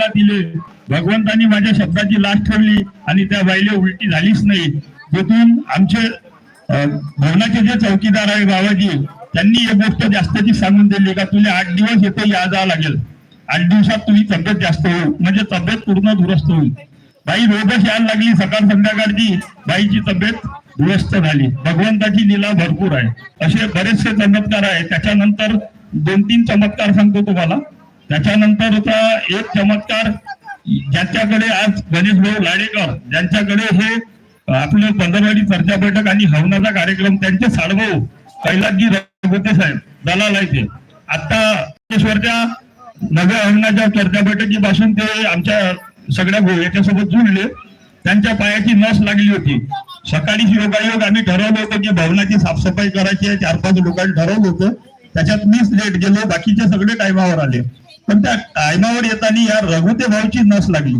बाईला दिले. भगवंतानी माझ्या शब्दाची लाच ठेवली आणि त्या बाईला उलटी झालीच नाही. तिथून आमचे भवनाचे जे चौकीदार आहे बाबाजी त्यांनी एक गोष्ट जास्तची सांगून दिली का तुला आठ दिवस येथे या जावं लागेल. आठ दिवसात तुम्ही तब्येत जास्त होईल म्हणजे तब्येत पूर्ण दुरुस्त होईल. बाई रोगच यायला लागली सकाळ संध्याकाळची. बाईची तब्येत दुरुस्त झाली. भगवंताची लीला भरपूर आहे. असे बरेचसे चमत्कार आहे त्याच्यानंतर दोन तीन चमत्कार सांगतो तुम्हाला. त्याच्यानंतरचा एक चमत्कार ज्यांच्याकडे आज गणेश भाऊ लाडेकर ज्यांच्याकडे हे आपलं पंधरवाडी चर्चा बैठक आणि हवनाचा कार्यक्रम त्यांचे साडभाऊ कैलासजी रघुते साहेब दलाल आहे ते आता ईश्वरच्या नव्या हवनाच्या चर्चा बैठकीपासून ते आमच्या सगळ्या याच्यासोबत जुळले. त्यांच्या पायाची नस लागली होती. सकाळीच योगायोग आम्ही ठरवलं होतं की भवनाची साफसफाई करायची आहे चार पाच लोकांनी ठरवलं होतं. त्याच्यात मीच लेट गेलो बाकीचे सगळे टायमावर आले. पण त्या टायमावर येताना या रघुते भाऊची नस लागली.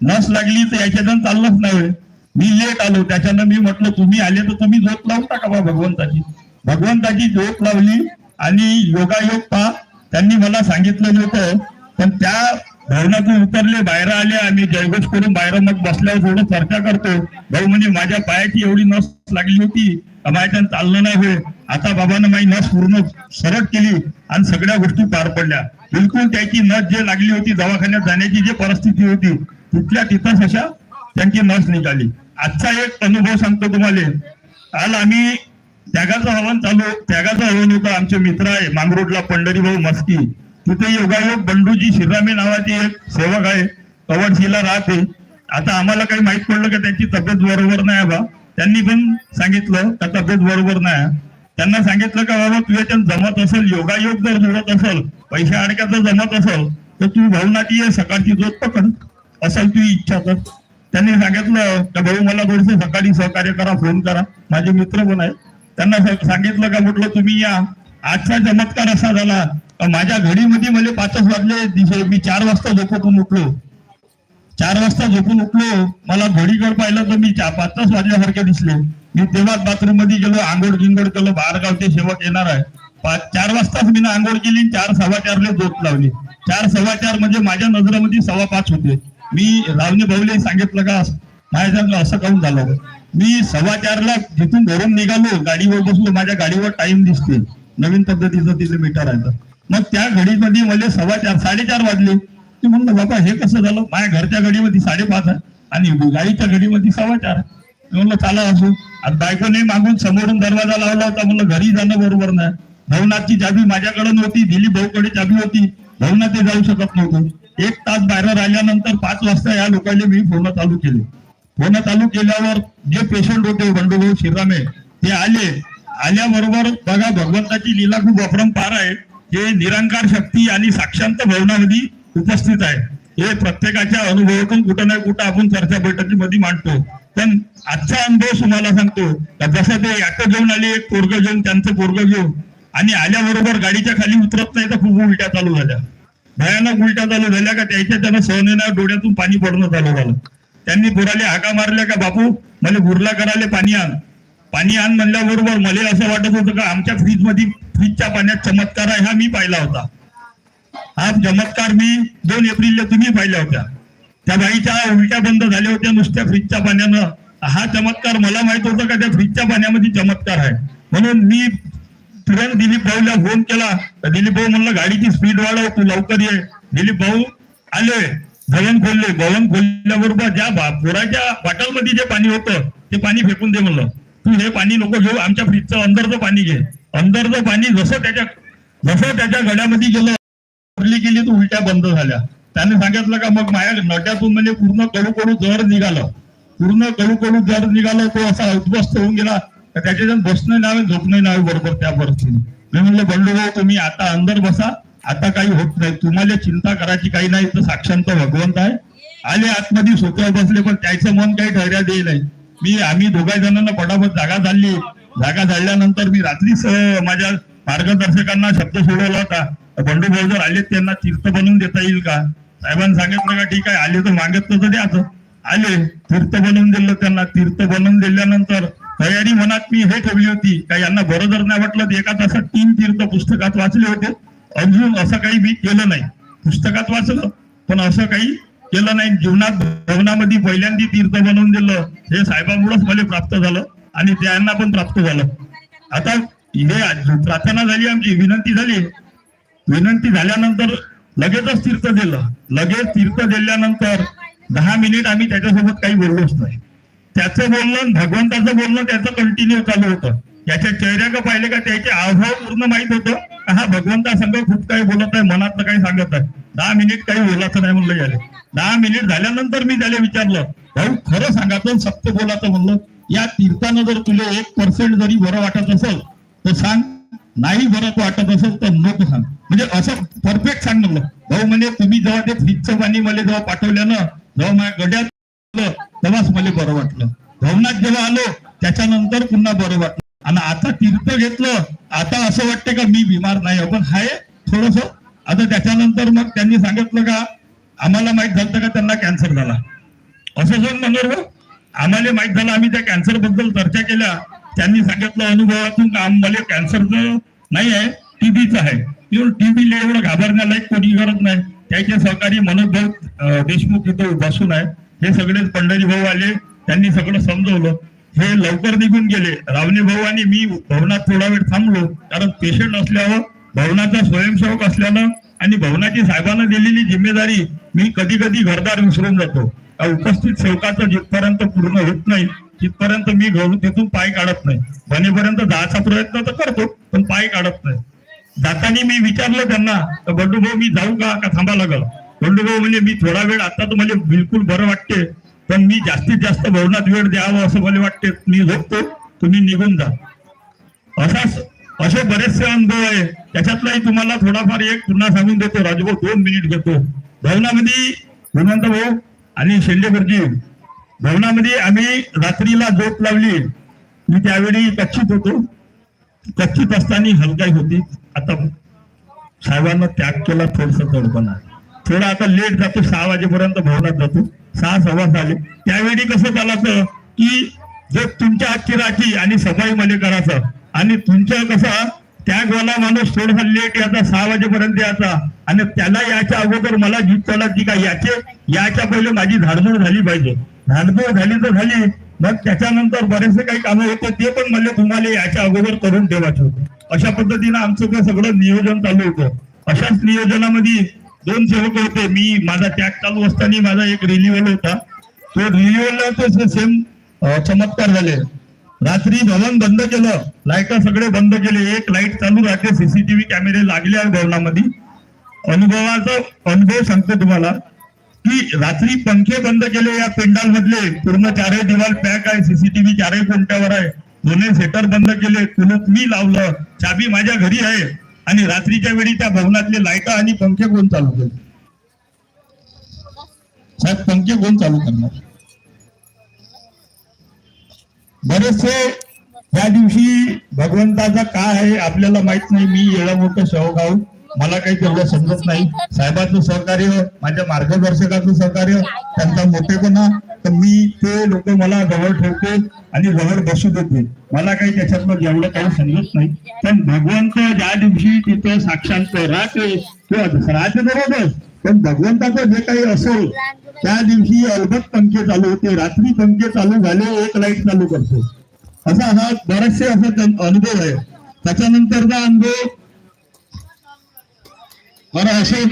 नस लागली तर याच्यातून चाललंच नाही मी लेट आलो. त्याच्यानं मी म्हटलं तुम्ही आले तर तुम्ही झोप लावून टाका बा भगवंताची. भगवंताची झोप लावली आणि योगायोग पा. त्यांनी मला सांगितलं होतं पण त्या भवनातून उतरले बाहेर आले. आम्ही जयघोष करून बाहेर मग बसल्यावर थोडं चर्चा करतो. भाऊ म्हणजे माझ्या पायाची एवढी नस लागली होती. का माझ्यानं चाललं नाही होय. आता बाबानं माझी नस पूर्ण सरळ केली आणि सगळ्या गोष्टी पार पडल्या. बिलकुल त्याची नस जे लागली होती दवाखान्यात जाण्याची जी परिस्थिती होती तिथल्या तिथंच अशा त्यांची नस निघाली. आजचा एक अनुभव सांगतो तुम्हाला. काल आम्ही त्यागाचं हवन चालू त्यागाचं हवन होतं. आमचे मित्र आहे मांगरोडला पंढरीभाऊ मस्की. तिथे योगायोग बंडूजी श्रीरामे नावाचे एक सेवक आहे कवडशीला राहते. आता आम्हाला काही माहीत पडलं का त्यांची तब्येत बरोबर नाही बा. त्यांनी पण सांगितलं का तब्येत बरोबर नाही? त्यांना सांगितलं का बाबा तुझ्या जमत असेल योगायोग जर जुळत असेल पैसे अडक्याचं जमत असेल तर तू भाऊ ये सकाळची जोत पकड असेल तुझी इच्छा तर. त्यांनी सांगितलं का भाऊ मला थोडस सकाळी सहकार्य करा फोन करा. माझे मित्र पण आहेत. त्यांना सांगितलं का म्हटलं तुम्ही या. आजचा चमत्कार असा झाला माझ्या घडीमध्ये मला पाचच वाजले दिसे मी चार वाजता झोपून उठलो. चार वाजता झोपून उठलो मला घडीकडे पाहिलं तर मी पाचच वाजल्यासारखे दिसले. मी तेव्हाच बाथरूममध्ये गेलो आंघोळ गिंगोळ केलं बाहेर गावचे सेवक येणार आहे पाच चार वाजताच मी आंघोळ केली आणि चार सव्वा चारले झोप लावली. चार सव्वा चार म्हणजे माझ्या नजरेमध्ये सव्वा पाच होते. मी रावणे भाऊले सांगितलं का माझ्या असं काऊन झालं मी सव्वा चारला जिथून घरून निघालो गाडीवर बसलो माझ्या गाडीवर टाइम दिसते नवीन पद्धतीचं तिथे मीटर आहे. मग त्या घडीमध्ये मला सव्वा चार साडेचार वाजले. ते म्हणलं बाबा हे कसं झालं? माझ्या घरच्या घडीमध्ये साडेपाच आहे आणि गाडीच्या घडीमध्ये सव्वा चार आहे. म्हणलं चाला असू. आता बायकोने मागून समोरून दरवाजा लावला होता. म्हणलं घरी जाणं बरोबर नाही. भवनाची चाबी माझ्याकडे नव्हती दिलीप भाऊकडे चाबी होती. भवनात ते जाऊ शकत नव्हतं. एक तास बाहेर आल्यानंतर पाच वाजता या लोकांनी मी फोन चालू केले. फोन चालू केल्यावर जे पेशंट होते बंडूभाऊ श्रीरामे ते आले. आल्याबरोबर बघा भगवंताची लीला खूप अपरंपार आहे. हे निरंकार शक्ती आणि साक्षांत भवनामध्ये उपस्थित आहे. हे प्रत्येकाच्या अनुभवातून कुठं ना कुठं आपण चर्चा बैठकीमध्ये मांडतो. पण आजचा अनुभव तुम्हाला सांगतो जसं ते याचं घेऊन आले एक पोरग घेऊन त्यांचं पोरग घेऊन आणि आल्याबरोबर गाडीच्या खाली उतरत नाही तर खूप उलट्या चालू झाल्या. भयानक उलट्या चालू झाल्या का त्याच्या त्यानं सहनेना डोळ्यातून पाणी पडणं चालू झालं. त्यांनी पोराले हाका मारल्या का बापू मला बुरला करायला पाणी आण. पाणी आण म्हणल्याबरोबर मला असं वाटत होतं का आमच्या फ्रीजमध्ये फ्रीजच्या पाण्यात चमत्कार आहे हा मी पाहिला होता. हा चमत्कार मी दोन एप्रिलला तुम्ही पाहिल्या होत्या. त्या बाईच्या उलट्या बंद झाल्या होत्या नुसत्या फ्रीजच्या पाण्यानं. हा चमत्कार मला माहीत होता का त्या फ्रीजच्या पाण्यामध्ये चमत्कार आहे. म्हणून मी तुरंत दिलीप भाऊला फोन केला. तर दिलीप भाऊ म्हणलं गाडीची स्पीड वाढव तू लवकर ये. दिलीप भाऊ आले. भवन खोलले. भवन खोलल्याबरोबर ज्या बोराच्या बाटलमध्ये बॉटलमध्ये जे पाणी होतं ते पाणी फेकून दे म्हणलं. तू हे पाणी नको घेऊ आमच्या फ्रीजचं अंदरचं पाणी घे. अंदरचं पाणी जसं त्याच्या जसं त्याच्या गड्यामध्ये गेलं भरली गेली तर उलट्या बंद झाल्या. त्याने सांगितलं का मग माझ्या नट्यातून म्हणजे पूर्ण कडू कडू जर निघालं. पूर्ण कडू कडू जर निघालं तो असा उद्ध्वस्त होऊन गेला. तर त्याच्यात बसणं नावे झोपणं नावे बरोबर त्या मी म्हणलं बंडू भाऊ तुम्ही आता अंदर बसा. आता काही होत नाही. तुम्हाला चिंता करायची काही नाही. तर साक्षांत भगवंत आहे. आले आतमध्ये सोप्या बसले पण त्याचं मन काही ठरल्या दे नाही. मी आम्ही दोघा जणांना पटापट जागा झाली. जागा झाल्यानंतर मी रात्रीच माझ्या मार्गदर्शकांना शब्द सोडवला होता. बंडू भाऊ जर आले त्यांना तीर्थ बनवून देता येईल का? साहेबांनी सांगितलं का ठीक आहे आले तर मागत तर द्याचं आले तीर्थ बनवून दिलं त्यांना. तीर्थ बनवून दिल्यानंतर तयारी मनात मी हे ठेवली होती. का यांना बरं जर नाही वाटलं एका तासात तीन तीर्थ पुस्तकात वाचले होते. अजून असं काही मी केलं नाही. पुस्तकात वाचलं पण असं काही केलं नाही. जीवनात भवनामध्ये पहिल्यांदा तीर्थ बनवून दिलं हे साहेबांमुळेच मला प्राप्त झालं आणि त्यांना पण प्राप्त झालं. आता हे प्रार्थना झाली आमची विनंती झाली. विनंती झाल्यानंतर लगेचच तीर्थ दिलं. लगेच तीर्थ दिल्यानंतर दहा मिनिट आम्ही त्याच्यासोबत काही बोललोच नाही. त्याचं बोलणं भगवंताचं बोलणं त्याचं कंटिन्यू चालू होतं. याच्या का पाहिले का त्याचे हावभाव पूर्ण माहीत होतं. हा भगवंता संघ खूप काही बोलत आहे मनातलं काही सांगत आहे. दहा मिनिट काही बोलायचं नाही म्हणलं याले. दहा मिनिट झाल्यानंतर मी त्याला विचारलं भाऊ खरं सांगायचं सत्य बोलायचं म्हणलं या तीर्थानं जर तुला एक पर्सेंट जरी बरं वाटत असेल तर सांग. नाही बरं वाटत असेल तर नको सांग. म्हणजे असं परफेक्ट सांग म्हणलं. भाऊ म्हणजे तुम्ही जेव्हा ते फ्रीजचं पाणी मला जेव्हा पाठवल्यानं जेव्हा माझ्या गड्यात तेव्हाच मला बरं वाटलं. भवनात जेव्हा आलो त्याच्यानंतर पुन्हा बरं वाटलं. आणि आता तीर्थ घेतलं आता असं वाटतं का मी बिमार नाही पण हाय थोडस. आता त्याच्यानंतर मग त्यांनी सांगितलं का आम्हाला माहीत झालं का त्यांना कॅन्सर झाला. असं जण म्हणणार आम्हाला माहीत झालं आम्ही त्या कॅन्सरबद्दल चर्चा केल्या. त्यांनी सांगितलं अनुभवातून का आम्हाला कॅन्सरचं नाही आहे टीबीचं आहे. टीबीला एवढं घाबरण्यालायक कोणी गरज नाही. त्याचे सहकारी मनोज देशमुख इथं बसून आहे. हे सगळे पंढरी भाऊ आले त्यांनी सगळं समजवलं. हे लवकर निघून गेले. रावणे भाऊ आणि मी भवनात थोडा वेळ थांबलो. कारण पेशंट असल्यावर भवनाचा स्वयंसेवक असल्यानं आणि भवनाची साहेबांना दिलेली जिम्मेदारी मी कधी कधी घरदार विसरून जातो. उपस्थित सेवकाचं जिथपर्यंत पूर्ण होत नाही तिथपर्यंत मी घरून तिथून पाय काढत नाही. बनेपर्यंत जायचा प्रयत्न तर करतो पण पाय काढत नाही. जाताना मी विचारलं त्यांना तर बंडू भाऊ मी जाऊ का? का थांबा लागला? बंडू भाऊ म्हणजे मी थोडा वेळ आता तर म्हणजे बिलकुल बरं वाटते पण मी जास्तीत जास्त भवनात वेळ द्यावं असं मला वाटते. मी झोपतो तुम्ही निघून जा. असाच असे बरेचसे अनुभव आहे. त्याच्यातलाही तुम्हाला थोडाफार एक पुन्हा सांगून देतो. राजभाऊ दोन मिनिट घेतो. भवनामध्ये हनुमंत भाऊ आणि शेंडेकरजी भवनामध्ये आम्ही रात्रीला झोप लावली. मी त्यावेळी कच्चित होतो. कच्चित असताना हलकाई होती. आता साहेबांना त्याग केला थोडस तडपणा. थोडा आता लेट जातो सहा वाजेपर्यंत भवनात जातो. सहा सव्वा झाले त्यावेळी कसं चालायचं की जर तुमच्या हातची राखी आणि सफाई मध्ये करायचं आणि तुमचं कसं त्यागवाला माणूस थोडासा लेट याचा सहा वाजेपर्यंत याचा आणि त्याला याच्या अगोदर मला जीत की का याचे याच्या पहिले माझी झाडमूड झाली पाहिजे. झाडमूड झाली तर झाली. मग त्याच्यानंतर बरेचसे काही कामं होते ते पण मला तुम्हाला याच्या अगोदर करून ठेवायचे होते. अशा पद्धतीनं आमचं ते सगळं नियोजन चालू होतं. अशाच नियोजनामध्ये दोन सेवक होते मी माझा त्याग चालू असताना माझा एक रिन्युअल होता. तो रिन्युअल सेम चमत्कार झाले. रात्री भवन बंद केलं लाइट सगळे बंद केले. एक लाइट चालू राहते सीसीटीव्ही कॅमेरे लागले आहे भवनामध्ये अनुभवाचा अनुभव सांगतो तुम्हाला की रात्री पंखे बंद केले या पेंडाल मधले पूर्ण चारही दिवाल पॅक आहे सीसीटीव्ही चारही कोणत्यावर आहे. दोन्ही सेटर बंद केले. कुलूप मी लावलं. चाबी माझ्या घरी आहे. आणि रात्रीच्या वेळी त्या भवनातले लाइट आणि पंखे कोण चालू केले? साहेब पंखे कोण चालू करणार? बरेचसे या दिवशी भगवंताचा काय आहे आपल्याला माहीत नाही. मी एवढा मोठं सेवक आहोत. मला काही तेवढं समजत नाही. साहेबांचं सहकार्य माझ्या मार्गदर्शकाचं सहकार्य त्यांचा मोठेपणा तर मी ते लोक मला जवळ ठेवते आणि जवळ बसू देते. मला काही त्याच्यातलं एवढं काही समजत नाही. पण भगवंत ज्या दिवशी तिथं साक्षांत राहते किंवा राहते बरोबर. पण भगवंताचं जे काही असेल त्या दिवशी अलबत पंखे चालू होते. रात्री पंखे चालू झाले एक लाइट चालू करतो. असा हा बरेचसे असा अनुभव आहे. त्याच्यानंतरचा अनुभव बरं असे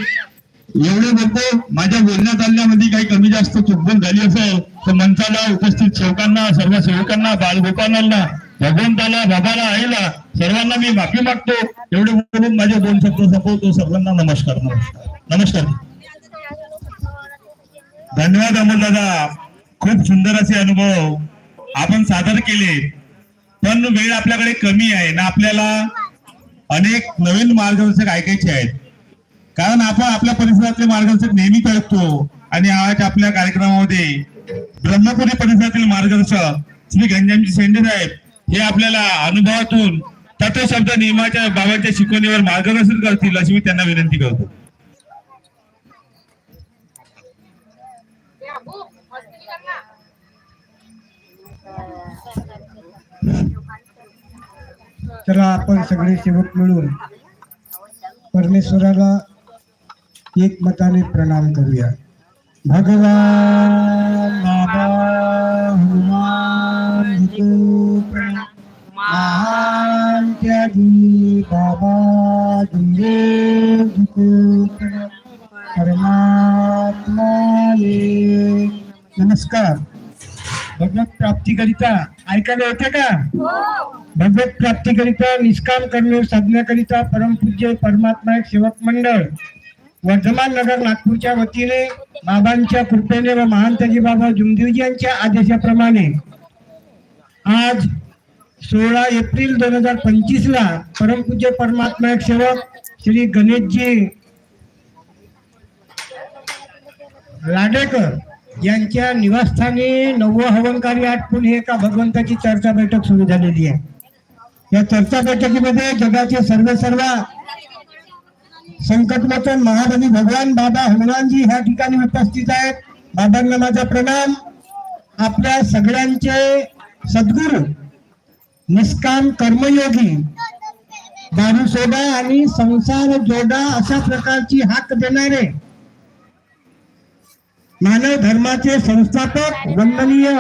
एवढे लोक माझ्या बोलण्यात आणण्यामध्ये काही कमी जास्त चुकबुल झाली असेल तर मंचाला उपस्थित सेवकांना सर्व सेवकांना बालगोपालांना भगवंताला बाबाला आईला सर्वांना मी माफी मागतो. एवढे बोलून माझे दोन शब्द संपवतो. सर्वांना नमस्कार नमस्कार. नमस्कार. धन्यवाद अमोल दादा. खूप सुंदर असे अनुभव आपण सादर केले. पण वेळ आपल्याकडे कमी आहे ना आपल्याला अनेक नवीन मार्गदर्शक ऐकायचे आहेत. कारण आपण आपल्या परिसरातले मार्गदर्शक नेहमीच ऐकतो आणि आज आपल्या कार्यक्रमामध्ये ब्रह्मपुरी परिसरातील मार्गदर्शक श्री गंजामजी शेंडे साहेब हे आपल्याला अनुभवातून तत्वशब्द नियमाच्या बाबांच्या शिकवणीवर मार्गदर्शन करतील अशी मी त्यांना विनंती करतो. चला आपण सगळे सेवक मिळून परमेश्वराला एकमताने प्रणाम करूया. भगवान बाबा हनुमान प्रणाम. महान त्यागी बाबा दुर्गे प्रणाम परमात्मा नमस्कार. भगवत प्राप्तीकरिता ऐकायला येते का? भगवत प्राप्तीकरिता निष्काम कर्म साधण्याकरिता परमपूज्य परमात्मा एक सेवक मंडळ. वर्धमान नगर नागपूरच्या वतीने बाबांच्या कृपेने व महानताजी बाबा जुमदेवजी यांच्या आदेशाप्रमाणे आज सोळा एप्रिल दोन हजार पंचवीस ला परमपूज्य परमात्मा एक सेवक श्री गणेशजी लाडेकर यांच्या निवासस्थानी नववं हवन कार्य आटपून हे एका भगवंताची चर्चा बैठक सुरू झालेली आहे. या चर्चा बैठकीमध्ये जगाचे सर्व सर्व संकटमोचन महाबली भगवान बाबा हनुमानजी ह्या ठिकाणी उपस्थित आहेत. बाबांना माझा प्रणाम. आपल्या सगळ्यांचे सद्गुरू निष्काम कर्मयोगी दारू सोडा आणि संसार जोडा अशा प्रकारची हाक देणारे मानव धर्माचे संस्थापक वंदनीय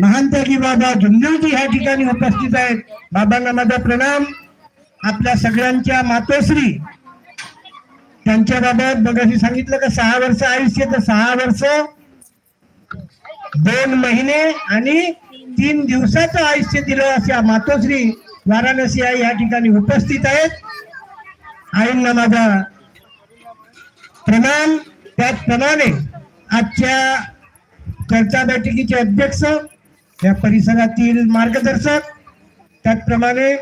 महान त्यागी बाबा जुंदेवजी ह्या ठिकाणी उपस्थित आहेत. बाबांना माझा प्रणाम. आपल्या सगळ्यांच्या मातोश्री त्यांच्या बाबत बघाशी सांगितलं का सहा वर्ष आयुष्य तर सहा वर्ष दोन महिने आणि तीन दिवसाचं आयुष्य दिलं अशा मातोश्री वाराणसी आई या ठिकाणी उपस्थित आहेत. आईंना माझा प्रणाम. त्याचप्रमाणे आजच्या चर्चा बैठकीचे अध्यक्ष या परिसरातील मार्गदर्शक त्याचप्रमाणे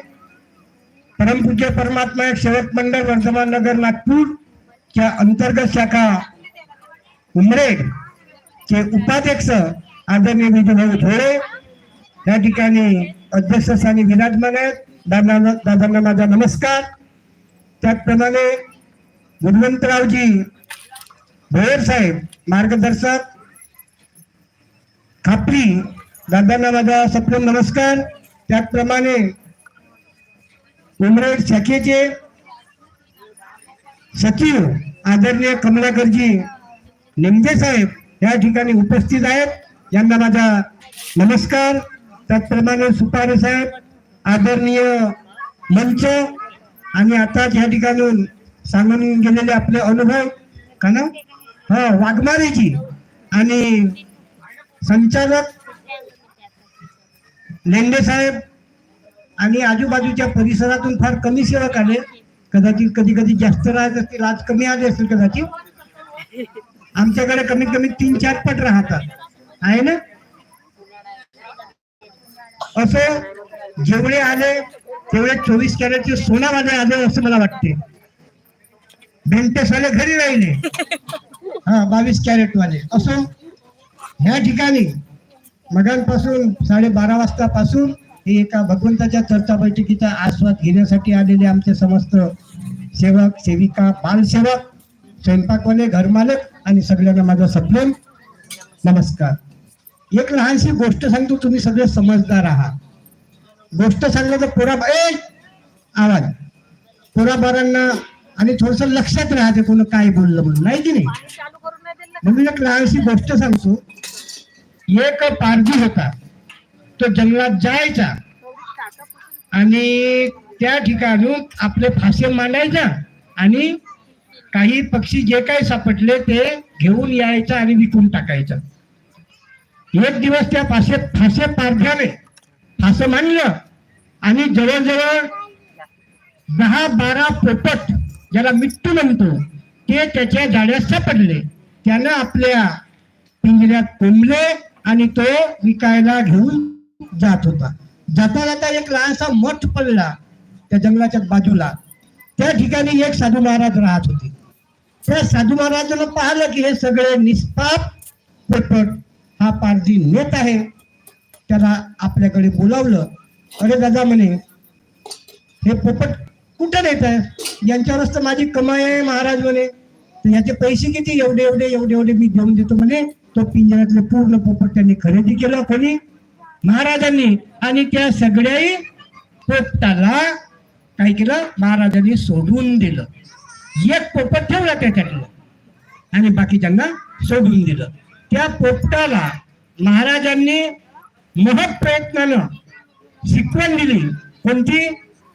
परमपूज्य परमात्मा एक सेवक मंडळ वर्धमान नगर नागपूर च्या अंतर्गत शाखा उमरेड चे उपाध्यक्ष आदरणीय विजयभाऊ धोळे या ठिकाणी अध्यक्षस्थानी विराजमान आहेत. दादा दादांना माझा नमस्कार. त्याचप्रमाणे गुणवंतरावजी भोयर साहेब मार्गदर्शक. खापरी दादांना माझा सप्रेम नमस्कार. त्याचप्रमाणे उमरेड शाखेचे सचिव आदरणीय कमलाकरजी निमगे साहेब या ठिकाणी उपस्थित आहेत. यांना माझा नमस्कार. त्याचप्रमाणे सुपारे साहेब आदरणीय मंच आणि आता या ठिकाणून सांगून गेलेले आपले अनुभव का ना? हा वाघमारेजी आणि संचालक लेंडे साहेब आणि आजूबाजूच्या परिसरातून फार कमी सेवक आले. कदाचित कधी कधी जास्त राहत असतील आज कमी आले असतील कदाचित. आमच्याकडे कमीत कमी तीन चार पट राहतात. आहे ना? असं जेवढे आले तेवढे चोवीस कॅरेटचे सोनावाले आले असं मला वाटते. बेंटेसवाले घरी राहिले. हा बावीस कॅरेट वाले असो ह्या ठिकाणी मगांपासून साडेबारा वाजतापासून हे एका भगवंताच्या चर्चा बैठकीचा आस्वाद घेण्यासाठी आलेले आमचे समस्त सेवक सेविका बालसेवक स्वयंपाकवाले घरमालक आणि सगळ्यांना माझा सप्रेम. नमस्कार. एक लहानशी गोष्ट सांगतो तुम्ही सगळे समजदार आहात. गोष्ट सांगलं तर पोरा ए आवाज. पोराबारांना आणि थोडस लक्षात राहते कोण काय बोललं म्हणून नाही की नाही? म्हणून एक लहानशी गोष्ट सांगतो. एक पारजी होता. तो जंगलात जायचा. आणि त्या ठिकाणून आपले फासे मांडायचा आणि काही पक्षी जे काही सापडले ते घेऊन यायचा आणि विकून टाकायचा. एक दिवस त्या फासे फासे पारध्याने फासं मांडलं आणि जवळजवळ दहा बारा पोपट ज्याला मिट्टू म्हणतो ते त्याच्या जाड्यात सापडले. त्यानं आपल्या पिंजऱ्यात कोंबले आणि तो विकायला घेऊन जात होता. जाता जाता एक लहानसा मठ पडला त्या जंगलाच्या बाजूला. त्या ठिकाणी एक साधू महाराज राहत होते. त्या साधू महाराजांना पाहिलं की हे सगळे निष्पाप पोपट हा पारधी नेत आहे. त्याला आपल्याकडे बोलावलं. अरे दादा म्हणे हे पोपट कुठं नेत आहे? यांच्यावरच तर माझी कमाई आहे महाराज म्हणे. तर याचे पैसे किती? एवढे एवढे एवढे एवढे मी देऊन देतो म्हणे. तो पिंजऱ्यातले पूर्ण पोपट त्यांनी खरेदी केलं कोणी? महाराजांनी आणि त्या सगळ्याही पोपटाला काय केलं? महाराजांनी सोडून दिलं. एक पोपट ठेवला त्याच्यातलं आणि बाकीच्यांना सोडून दिलं. त्या पोपटाला महाराजांनी महत् प्रयत्नानं शिकवण दिली. कोणती?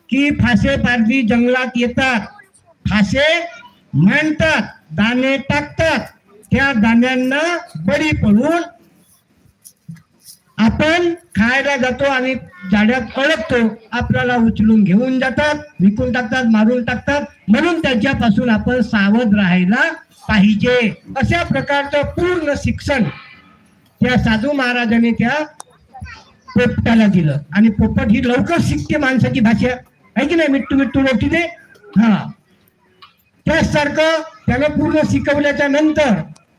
की फासे पारधी जंगलात येतात. फासे मांडतात दाणे टाकतात. त्या दाण्यांना बळी पडून आपण खायला जातो आणि झाड्यात अडकतो आपल्याला उचलून घेऊन जातात विकून टाकतात मारून टाकतात. म्हणून त्यांच्यापासून आपण सावध राहायला पाहिजे. अशा प्रकारचं पूर्ण शिक्षण त्या साधू महाराजांनी त्या पोपटाला दिलं. आणि पोपट ही लवकर शिकते माणसाची भाषा. आहे की नाही? मिट्टू मिट्टू रोटी दे हा. त्याचसारखं त्यानं पूर्ण शिकवल्याच्या नंतर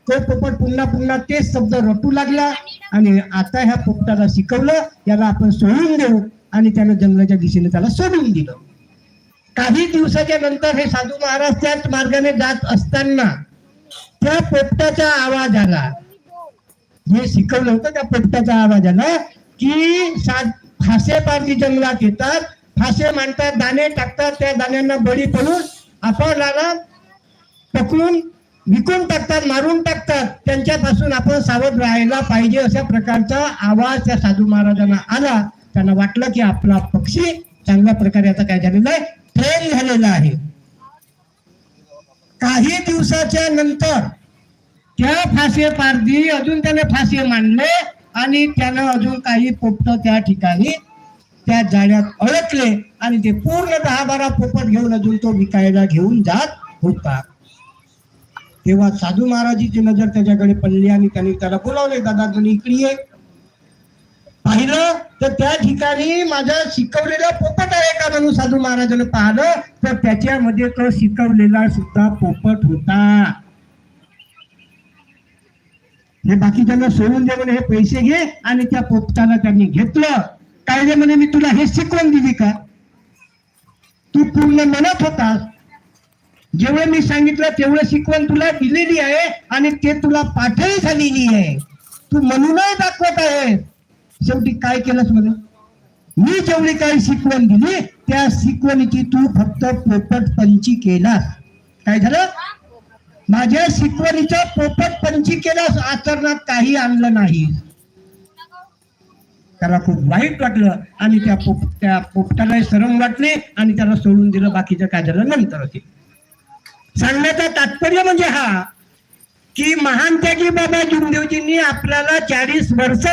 तो पोपट पुन्हा पुन्हा तेच शब्द रटू लागला आणि आता ह्या पोपटाला शिकवलं याला आपण सोडून देऊ आणि त्यानं जंगलाच्या दिशेने त्याला सोडून दिलं. काही दिवसाच्या नंतर हे साधू महाराज त्याच मार्गाने जात असताना त्या पोपटाचा आवाज आला. हे शिकवलं होतं त्या पोपटाचा आवाज आला की सा फासे पारधी जंगलात येतात. फासे मांडतात दाणे टाकतात त्या दाण्यांना बळी पडून आपल्याला पकडून विकून टाकतात मारून टाकतात त्यांच्यापासून आपण सावध राहायला पाहिजे अशा प्रकारचा आवाज त्या साधू महाराजांना आला. त्यांना वाटलं की आपला पक्षी चांगल्या प्रकारे आता काय झालेला आहे? ट्रेन झालेला आहे. काही दिवसाच्या नंतर त्या फासे पारधी अजून त्याने फासे मांडले आणि त्यानं अजून काही पोपट त्या ठिकाणी त्या जाळ्यात अडकले आणि ते पूर्ण दहा बारा पोपट घेऊन अजून तो विकायला घेऊन जात होता. तेव्हा साधू महाराजीची नजर त्याच्याकडे पडली आणि त्यांनी त्याला बोलावले दादा तुम्ही इकडे ये. पाहिलं तर त्या ठिकाणी माझ्या शिकवलेला पोपट आहे का म्हणून साधू महाराजांनी पाहिलं तर त्याच्यामध्ये तो शिकवलेला सुद्धा पोपट होता. हे बाकीच्यांना सोडून दे म्हणे हे पैसे घे. आणि त्या पोपटाला त्यांनी घेतलं. काय रे म्हणे मी तुला हे शिकवून दिली का? तू पूर्ण म्हणत होतास जेवढं मी सांगितलं तेवढं शिकवण तुला दिलेली आहे आणि ते तुला पाठही झालेली आहे. तू म्हणूनच दाखवत आहे शेवटी काय केलंस म्हणे मी जेवढी काही शिकवण दिली त्या शिकवणीची तू फक्त पोपट पंची केलास. काय झालं? माझ्या शिकवणीचा पोपट पंची केलास आचरणात काही आणलं नाही. त्याला खूप वाईट वाटलं आणि त्या पोप त्या पोपटाला सरम वाटले आणि त्याला सोडून दिलं. बाकीचं काय झालं? नंतर होते. सांगण्याचं तात्पर्य म्हणजे हा की महान त्यागी बाबा जुमदेवजींनी आपल्याला चाळीस वर्ष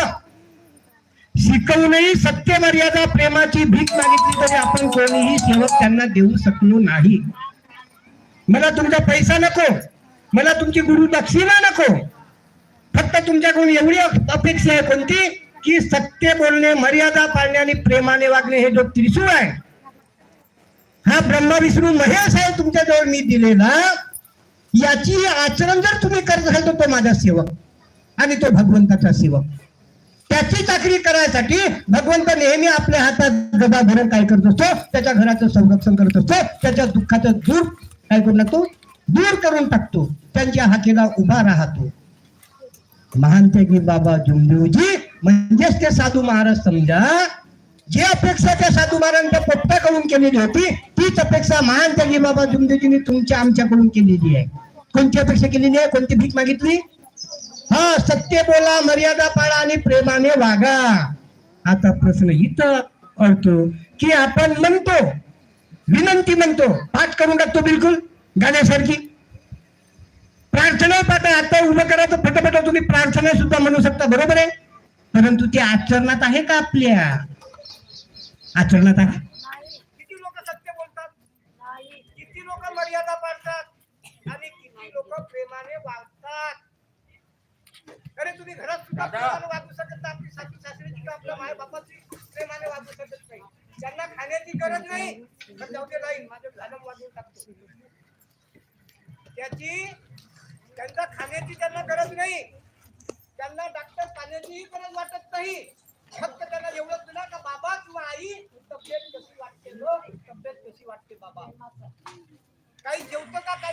शिकवूनही सत्य मर्यादा प्रेमाची भीक मागितली तरी आपण कोणीही सेवक त्यांना देऊ शकलो नाही. मला तुमचा पैसा नको मला तुमची गुरु दक्षिणा नको. फक्त तुमच्याकडून एवढी अपेक्षा आहे कोणती की सत्य बोलणे मर्यादा पाळणे आणि प्रेमाने वागणे हे जो त्रिशूळ आहे हा ब्रह्मा विष्णू महेश आहे तुमच्याजवळ मी दिलेला. याची आचरण जर तुम्ही करत असाल तर तो माझा सेवक आणि तो भगवंताचा सेवक. त्याची चाकरी करायसाठी भगवंत नेहमी आपल्या हातात गदा भरून काय करत असतो? त्याच्या घराचं संरक्षण करत असतो. त्याच्या दुःखाचं दूर काय करू लागतो दूर करून टाकतो. त्यांच्या हाकेला उभा राहतो. महान त्यागी बाबा जुमदेवजी म्हणजेच ते साधू महाराज समजा जी अपेक्षा त्या साधू महाराजांच्या पोपटाकडून केलेली होती तीच अपेक्षा महान त्याजी बाबा जुमदेवजींनी तुमच्या आमच्याकडून केलेली आहे. कोणती अपेक्षा केलेली आहे? कोणती भीक मागितली? हा सत्य बोला मर्यादा पाळा आणि प्रेमाने वागा. आता प्रश्न इथं अडतो की आपण म्हणतो विनंती म्हणतो पाठ करून टाकतो बिलकुल गाण्यासारखी. प्रार्थना पाठ आता उभं करायचं फटाफट तुम्ही प्रार्थना सुद्धा म्हणू शकता बरोबर आहे? परंतु ती आचरणात आहे का आपल्या? आचरणात आहे किती लोक सत्य बोलतात? किती लोक मर्यादा पाळतात? आणि किती लोक प्रेमाने वागतात? अरे तुम्ही घरात सुद्धा प्रेमाने वागू शकत नाही. आपली सासू सासरी किंवा आपल्या माय बापाची प्रेमाने वागू शकत नाही. त्यांना खाण्याची गरज नाही तर जाऊ दे राहील माझं झालं वाजवून टाकतो. त्याची त्यांना खाण्याची त्यांना गरज नाही त्यांना डॉक्टर पाण्याचीही गरज वाटत नाही. फक्त त्यांना एवढंच दिला का बाबा किंवा आई तब्येत कशी वाटते ग तब्येत कशी वाटते बाबा. काही जेवतं का काय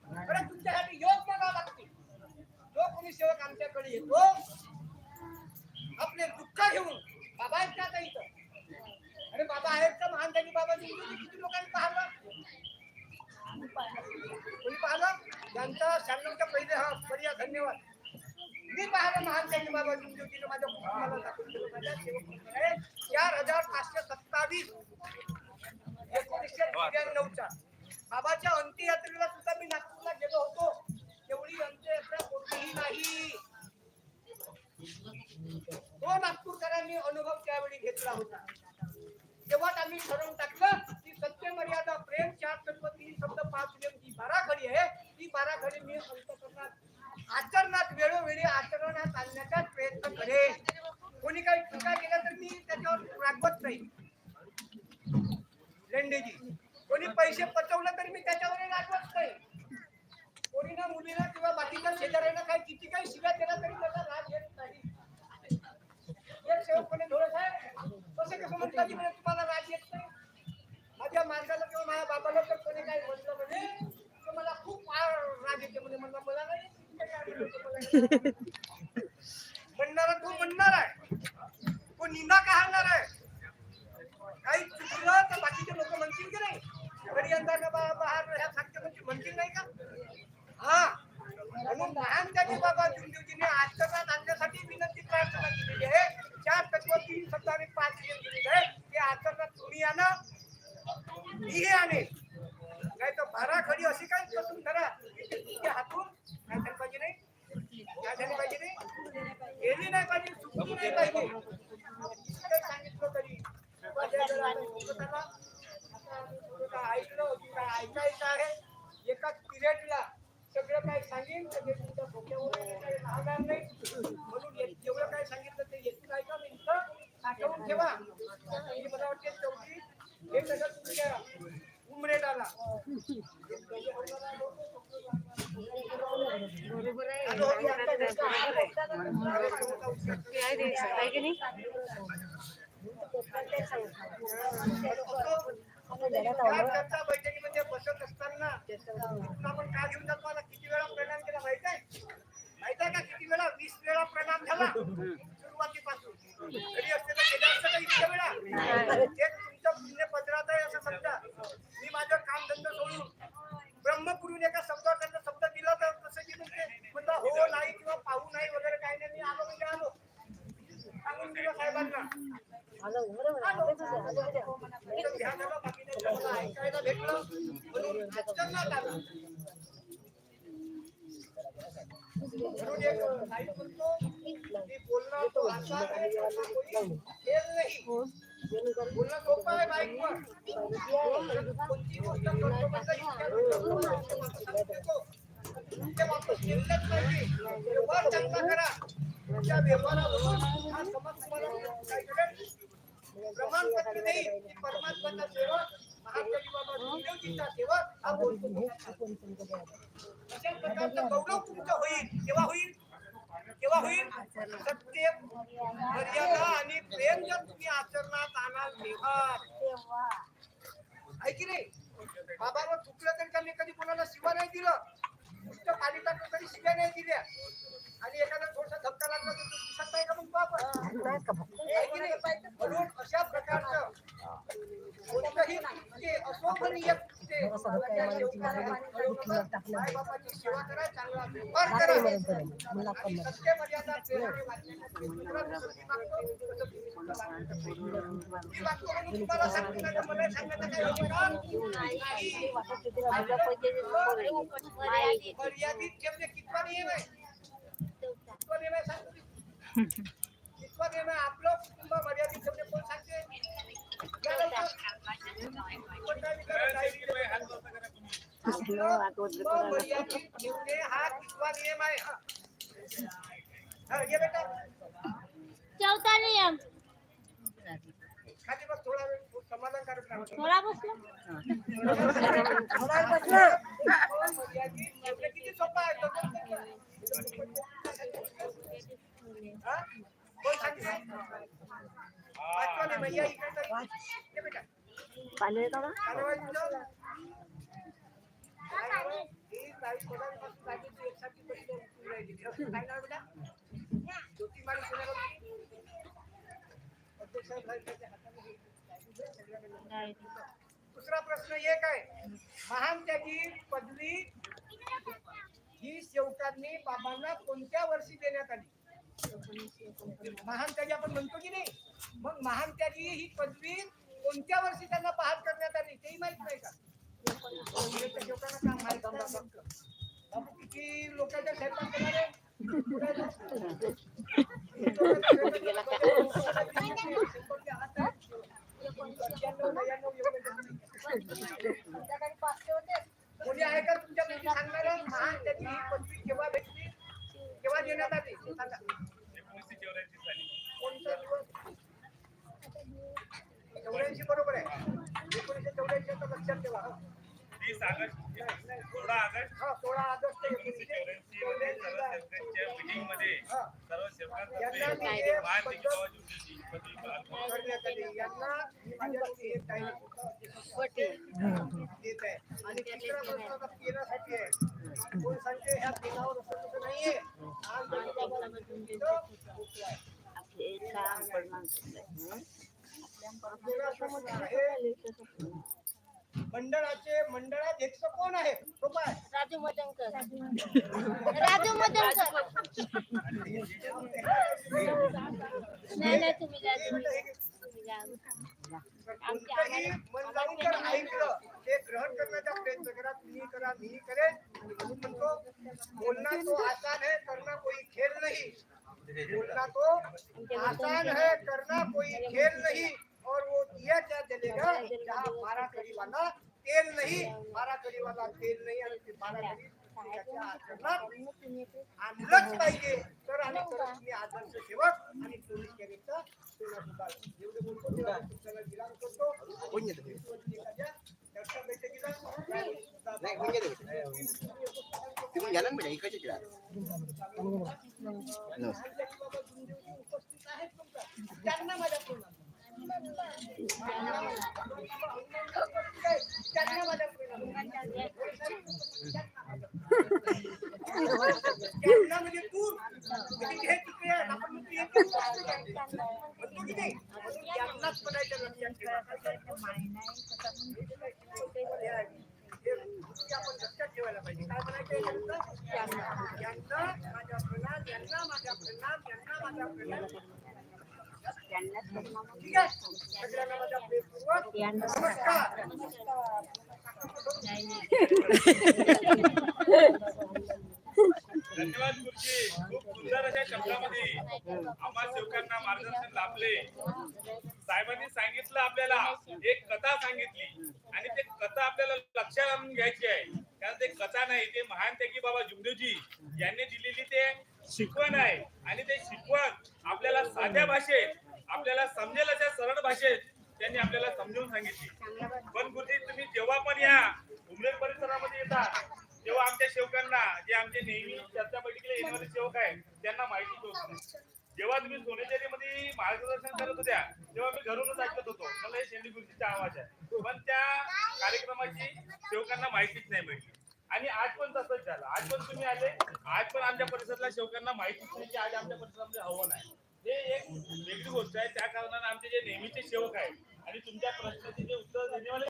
सेवक आमच्याकडे येतो. आपले दुःख घेऊन बाबा आहेत का इथं. अरे बाबा आहेत का महान त्यांनी बाबा किती लोकांनी पाहिलं? कोणी पाहिलं? त्यांचा शांतच्या पहिले हा पर्याय धन्यवाद. मी पाहिलं महान त्यांनी बाबा जिंदगीने माझ्या कुटुंबाला चार हजार पाचशे सत्तावीस एकोणीसशे नव्याण्णवच्या बाबाच्या अंत्ययात्रेला कालच्या बसत असताना आपण काय घेऊन मला किती वेळा परिणाम केला माहीत आहे? माहीत आहे का किती वेळा? वीस वेळा परिणाम झाला. प्रमाणपत्र नाही. परमात्माचा केव्हा होईल? केव्हा होईल? सत्य आणि प्रेम तुम्ही आचरणात आणाल तेव्हा. ऐकी नाही बाबावर चुकलं त्यांनी कधी कोणाला शिवा नाही दिलं. नुसतं पाणी टाकलं तरी शिव्या नाही दिल्या. आणि एखादा थोडासा धक्का लागला तर दिसत नाही का मग बाप? म्हणून अशा प्रकारचं कोणतंही असो पण येत सांगतो नाही तर मला सांगायचं काय अधिकार नाही. मर्यादित ठेवणे कितवा नियम आहे कितवा नियम आहे सांगतो मी. कितवा नियम आहे आपलं कुटुंब मर्यादित ठेवणे कोण सांगते चौथा नियम थोडा थोडा किती सोपा आहे दुसरा प्रश्न एक आहे. महान त्याची पदवी ही शेवटांनी बाबांना कोणत्या वर्षी देण्यात आली? महान त्याची आपण म्हणतो की नाही? मग महान त्याची ही पदवी कोणत्या वर्षी त्यांना बहाल करण्यात आली तेही माहीत नाही का? काँग्रेसच्या काय माहीत बापू किती लोकांच्या स्वयंपाक केला कोणी आहे का तुमच्यापैकी सांगणार महान त्याची ही पदवी केव्हा भेटली? केव्हा देण्यात आली? सांगा. कोणता दिवस? चौऱ्याऐंशी बरोबर आहे. एकोणीसशे चौऱ्याऐंशी आता लक्षात ठेवा हं. तीस ऑगस्ट सोळा ऑगस्ट. हा सोळा ऑगस्ट एकोणीसशे यांना मी काही देत. आहे. आणि तिसरा प्रश्न आता पेनासाठी आहे. कोण सांगते ह्या पेनावर असं तसं नाहीये. आज मंडळाचे मंडळाध्यक्ष कोण आहे? राजू मदनकर राजू मदनकर नाही नाही तुम्ही जा तुम्ही जा कोणतंही मन लावून जर ऐकलं. ते ग्रहण करण्याचा प्रयत्न करा तुम्ही करा मी करेन. आणि म्हणून म्हणतो बोलना तो आसान है करना कोई खेळ नहीं. बोलना तो आसान है करना कोई खेल नहीं. और वो दिया क्या जलेगा जहाँ मारा करी वाला तेल नहीं मारा करी वाला तेल नहीं आणि ते मारा करी त्याच्या आचरणात आणलंच पाहिजे तर करत तुम्ही आदर्श सेवक आणि पोलीस कॅडेटचा सेवा सुधार एवढे बोलतो तेव्हा पुस्तकाला विराम करतो एखाद्या चर्चा बैठकीला तिकडून घ्या ना बेटा इकडचे घ्या. उपस्थित आहेत तुमचा त्यांना माझ्या प्रणाम त्यांना माझ्या प्रणाम त्यांना म्हणजे तू म्हणजे हे तिकडे आहे, आपण म्हणतो हे तिकडे आहे. म्हणतो की नाही म्हणून त्यांनाच म्हणायचं लक्षात ठेवा. हे गोष्टी आपण लक्षात ठेवायला पाहिजे काय म्हणायचं यांना यांना माझ्या प्रणाम यांना माझ्या प्रणाम यांना माझ्या प्रणाम ठीक आहे सगळ्यांना माझ्या प्रेमपूर्वक नमस्कार धन्यवाद गुरुजी खूप सुंदर अशा शब्दामध्ये आम्हा सेवकांना आपले. साहेबांनी सांगितलं आपल्याला. एक कथा सांगितली. आणि ते कथा आपल्याला लक्षात आणून घ्यायची आहे. कारण ते कथा नाही ते महान त्यागी बाबा जुमदेवजी यांनी दिलेली ते शिकवण आहे. आणि ते शिकवण आपल्याला साध्या भाषेत आपल्याला समजेल अशा सरळ भाषेत त्यांनी आपल्याला समजून सांगितली पण गुरुजी तुम्ही जेव्हा पण या उमरेड परिसरामध्ये येतात तेव्हा आमच्या सेवकांना जे आमचे नेहमी चर्चा बैठकीला येणारे सेवक आहेत त्यांना माहिती होत नाही जेव्हा तुम्ही सोनेचेरीमध्ये मार्गदर्शन करत होत्या तेव्हा मी घरूनच ऐकत होतो मला हे आवाज आहे. पण त्या कार्यक्रमाची सेवकांना माहितीच नाही मिळली आणि आज पण तसंच झालं. आज पण तुम्ही आले. आज पण आमच्या परिसरातल्या सेवकांना माहितीच नाही की आज आमच्या परिसरामध्ये हवन आहे हे एक वेगळी गोष्ट आहे. त्या कारणाने आमचे जे नेहमीचे सेवक आहेत आणि तुमच्या